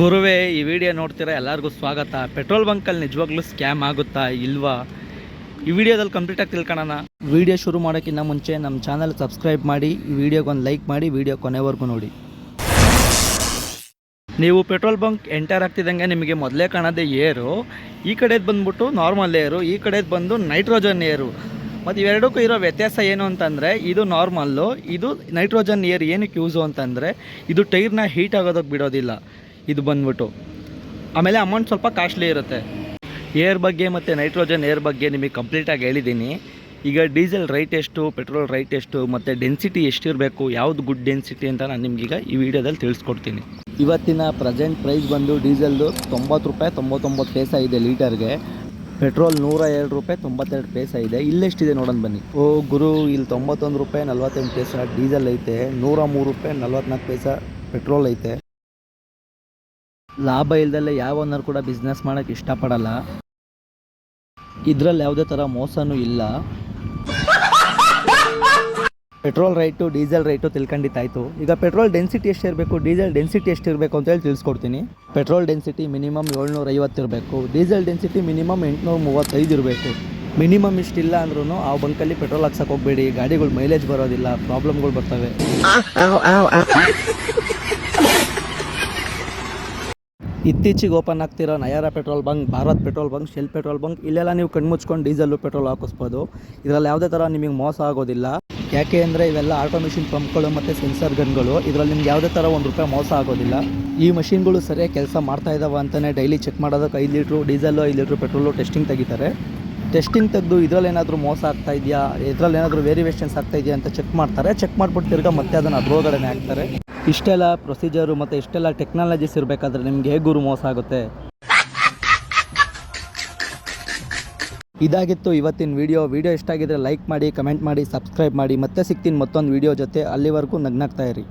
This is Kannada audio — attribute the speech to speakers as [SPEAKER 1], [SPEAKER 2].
[SPEAKER 1] ಗುರುವೇ, ಈ ವಿಡಿಯೋ ನೋಡ್ತೀರಾ ಎಲ್ಲರಿಗೂ ಸ್ವಾಗತ. ಪೆಟ್ರೋಲ್ ಬಂಕಲ್ಲಿ ನಿಜವಾಗ್ಲೂ ಸ್ಕ್ಯಾಮ್ ಆಗುತ್ತಾ ಇಲ್ವಾ? ಈ ವಿಡಿಯೋದಲ್ಲಿ ಕಂಪ್ಲೀಟಾಗಿ ತಿಳ್ಕೊಳ್ಳೋಣ ವಿಡಿಯೋ ಶುರು ಮಾಡೋಕ್ಕಿಂತ ಮುಂಚೆ ನಮ್ಮ ಚಾನಲ್ ಸಬ್ಸ್ಕ್ರೈಬ್ ಮಾಡಿ, ಈ ವಿಡಿಯೋಗೆ ಒಂದು ಲೈಕ್ ಮಾಡಿ, ವಿಡಿಯೋ ಕೊನೆವರೆಗೂ ನೋಡಿ. ನೀವು ಪೆಟ್ರೋಲ್ ಬಂಕ್ ಎಂಟರ್ ಆಗ್ತಿದ್ದಂಗೆ ನಿಮಗೆ ಮೊದಲೇ ಕಾಣೋದೇ ಏರು, ಈ ಕಡೆದು ಬಂದ್ಬಿಟ್ಟು ನಾರ್ಮಲ್ ಏರು, ಈ ಕಡೆದು ಬಂದು ನೈಟ್ರೋಜನ್ ಏರು. ಮತ್ತು ಇವೆರಡಕ್ಕೂ ಇರೋ ವ್ಯತ್ಯಾಸ ಏನು ಅಂತಂದರೆ, ಇದು ನಾರ್ಮಲ್ಲು, ಇದು ನೈಟ್ರೋಜನ್ ಏರ್ ಏನಕ್ಕೆ ಯೂಸು ಅಂತಂದರೆ, ಇದು ಟೈರ್ನ ಹೀಟ್ ಆಗೋದಕ್ಕೆ ಬಿಡೋದಿಲ್ಲ. ಇದು ಬಂದ್ಬಿಟ್ಟು. ಆಮೇಲೆ ಅಮೌಂಟ್ ಸ್ವಲ್ಪ ಕಾಸ್ಟ್ಲಿ ಇರುತ್ತೆ. ಏರ್ ಬಗ್ಗೆ ಮತ್ತು ನೈಟ್ರೋಜನ್ ಏರ್ ಬಗ್ಗೆ ನಿಮಗೆ ಕಂಪ್ಲೀಟಾಗಿ ಹೇಳಿದ್ದೀನಿ. ಈಗ ಡೀಸೆಲ್ ರೈಟ್ ಎಷ್ಟು ಪೆಟ್ರೋಲ್ ರೈಟ್ ಎಷ್ಟು, ಮತ್ತು ಡೆನ್ಸಿಟಿ ಎಷ್ಟಿರಬೇಕು, ಯಾವುದು ಗುಡ್ ಡೆನ್ಸಿಟಿ ಅಂತ ನಾನು ನಿಮಗೀಗ ಈ ವಿಡಿಯೋದಲ್ಲಿ ತಿಳಿಸ್ಕೊಡ್ತೀನಿ. ಇವತ್ತಿನ ಪ್ರೆಸೆಂಟ್ ಪ್ರೈಸ್ ಬಂದು ಡೀಸೆಲ್ದು ತೊಂಬತ್ತು ರೂಪಾಯಿ ತೊಂಬತ್ತೊಂಬತ್ತು ಪೈಸ ಇದೆ ಲೀಟರ್ಗೆ ಪೆಟ್ರೋಲ್ ನೂರ ಎರಡು ರೂಪಾಯಿ ತೊಂಬತ್ತೆರಡು ಪೇಸ ಇದೆ. ಇಲ್ಲೆಷ್ಟಿದೆ ನೋಡೋಣ ಬನ್ನಿ. ಓ ಗುರು, ಇಲ್ಲಿ ತೊಂಬತ್ತೊಂದು ರೂಪಾಯಿ ನಲ್ವತ್ತೆಂಟು ಪೈಸ ಡೀಸೆಲ್ ಐತೆ. ನೂರ ಮೂರು ರೂಪಾಯಿ ನಲ್ವತ್ನಾಲ್ಕು ಪೈಸ ಪೆಟ್ರೋಲ್ ಐತೆ. ಲಾಭ ಇಲ್ಲದಲ್ಲೇ ಯಾವ ಓನರ್ ಕೂಡ ಬಿಸ್ನೆಸ್ ಮಾಡೋಕ್ಕೆ ಇಷ್ಟಪಡಲ್ಲ. ಇದರಲ್ಲಿ ಯಾವುದೇ ಥರ ಮೋಸನೂ ಇಲ್ಲ. ಪೆಟ್ರೋಲ್ ರೈಟು ಡೀಸೆಲ್ ರೈಟು ತಿಳ್ಕೊಂಡಿದ್ದಾಯ್ತು ಈಗ ಪೆಟ್ರೋಲ್ ಡೆನ್ಸಿಟಿ ಎಷ್ಟು ಇರಬೇಕು ಡೀಸೆಲ್ ಡೆನ್ಸಿಟಿ ಎಷ್ಟಿರಬೇಕು ಅಂತೇಳಿ ತಿಳಿಸ್ಕೊಡ್ತೀನಿ. ಪೆಟ್ರೋಲ್ ಡೆನ್ಸಿಟಿ ಮಿನಿಮಮ್ ಏಳ್ನೂರ ಐವತ್ತಿರಬೇಕು ಡೀಸೆಲ್ ಡೆನ್ಸಿಟಿ ಮಿನಿಮಮ್ ಎಂಟುನೂರ ಮೂವತ್ತೈದು ಇರಬೇಕು. ಮಿನಿಮಮ್ ಇಷ್ಟಿಲ್ಲ ಅಂದ್ರೂ ಆ ಬಂಕಲ್ಲಿ ಪೆಟ್ರೋಲ್ ಹಾಕ್ಸಕ್ಕೆ ಹೋಗ್ಬೇಡಿ. ಗಾಡಿಗಳು ಮೈಲೇಜ್ ಬರೋದಿಲ್ಲ ಪ್ರಾಬ್ಲಮ್ಗಳು ಬರ್ತವೆ. ಇತ್ತೀಚೆಗೆ ಓಪನ್ ಆಗ್ತಿರೋ Nayara petrol bunk, Bharat petrol bunk, Shell petrol bunk, ಇಲ್ಲೆಲ್ಲ ನೀವು ಕಣ್ಮುಚ್ಕೊಂಡು ಡೀಸೆಲ್ಲು ಪೆಟ್ರೋಲ್ ಹಾಕಿಸ್ಬೋದು. ಇದರಲ್ಲಿ ಯಾವುದೇ ಥರ ನಿಮಗೆ ಮೋಸ ಆಗೋದಿಲ್ಲ. ಯಾಕೆ ಅಂದರೆ ಇವೆಲ್ಲ ಆಟೋಮಿಷಿನ್ ಪಂಪ್ಗಳು ಮತ್ತು ಸೆನ್ಸರ್ ಗನ್ಗಳು. ಇದರಲ್ಲಿ ನಿಮ್ಗೆ ಯಾವುದೇ ಥರ ಒಂದು ರೂಪಾಯಿ ಮೋಸ ಆಗೋದಿಲ್ಲ. ಈ ಮಷಿನ್ಗಳು ಸರಿಯಾಗಿ ಕೆಲಸ ಮಾಡ್ತಾ ಇದ್ದಾವೆ ಅಂತಲೇ ಡೈಲಿ ಚೆಕ್ ಮಾಡೋದಕ್ಕೆ ಐದು ಲೀಟ್ರು, ಡೀಸೆಲ್ಲು ಐದು ಲೀಟ್ರು ಪೆಟ್ರೋಲು ಟೆಸ್ಟಿಂಗ್ ತೆಗಿತಾರೆ. ಟೆಸ್ಟಿಂಗ್ ತೆಗೆದು ಇದರಲ್ಲಿ ಏನಾದರೂ ಮೋಸ ಆಗ್ತಾ ಇದೆಯಾ? ಇದರಲ್ಲಿ ಏನಾದರೂ ವೇರಿಯೇಷನ್ಸ್ ಆಗ್ತಾ ಇದೆಯಾ ಅಂತ ಚೆಕ್ ಮಾಡ್ತಾರೆ. ಚೆಕ್ ಮಾಡ್ಬಿಟ್ಟು ತಿರ್ಗಾ ಮತ್ತೆ ಅದನ್ನು ಅದ್ರೊಳಗಡೆ ಹಾಕ್ತಾರೆ. ಇಷ್ಟೆಲ್ಲ ಪ್ರೊಸೀಜರು ಮತ್ತು ಇಷ್ಟೆಲ್ಲ ಟೆಕ್ನಾಲಜೀಸ್ ಇರಬೇಕಾದ್ರೆ ನಿಮ್ಗೆ ಹೇಗೆ ಗುರು ಮೋಸ ಆಗುತ್ತೆ? ಇದಾಗಿತ್ತು ಇವತ್ತಿನ ವಿಡಿಯೋ ವಿಡಿಯೋ ಇಷ್ಟ ಆಗಿದ್ರೆ ಲೈಕ್ ಮಾಡಿ ಕಮೆಂಟ್ ಮಾಡಿ ಸಬ್ಸ್ಕ್ರೈಬ್ ಮಾಡಿ. ಮತ್ತೆ ಸಿಗ್ತೀನಿ ಮತ್ತೊಂದು ವಿಡಿಯೋ ಜೊತೆ. ಅಲ್ಲಿವರೆಗೂ ನಗ್ನಾಗ್ತಾ ಇರಿ.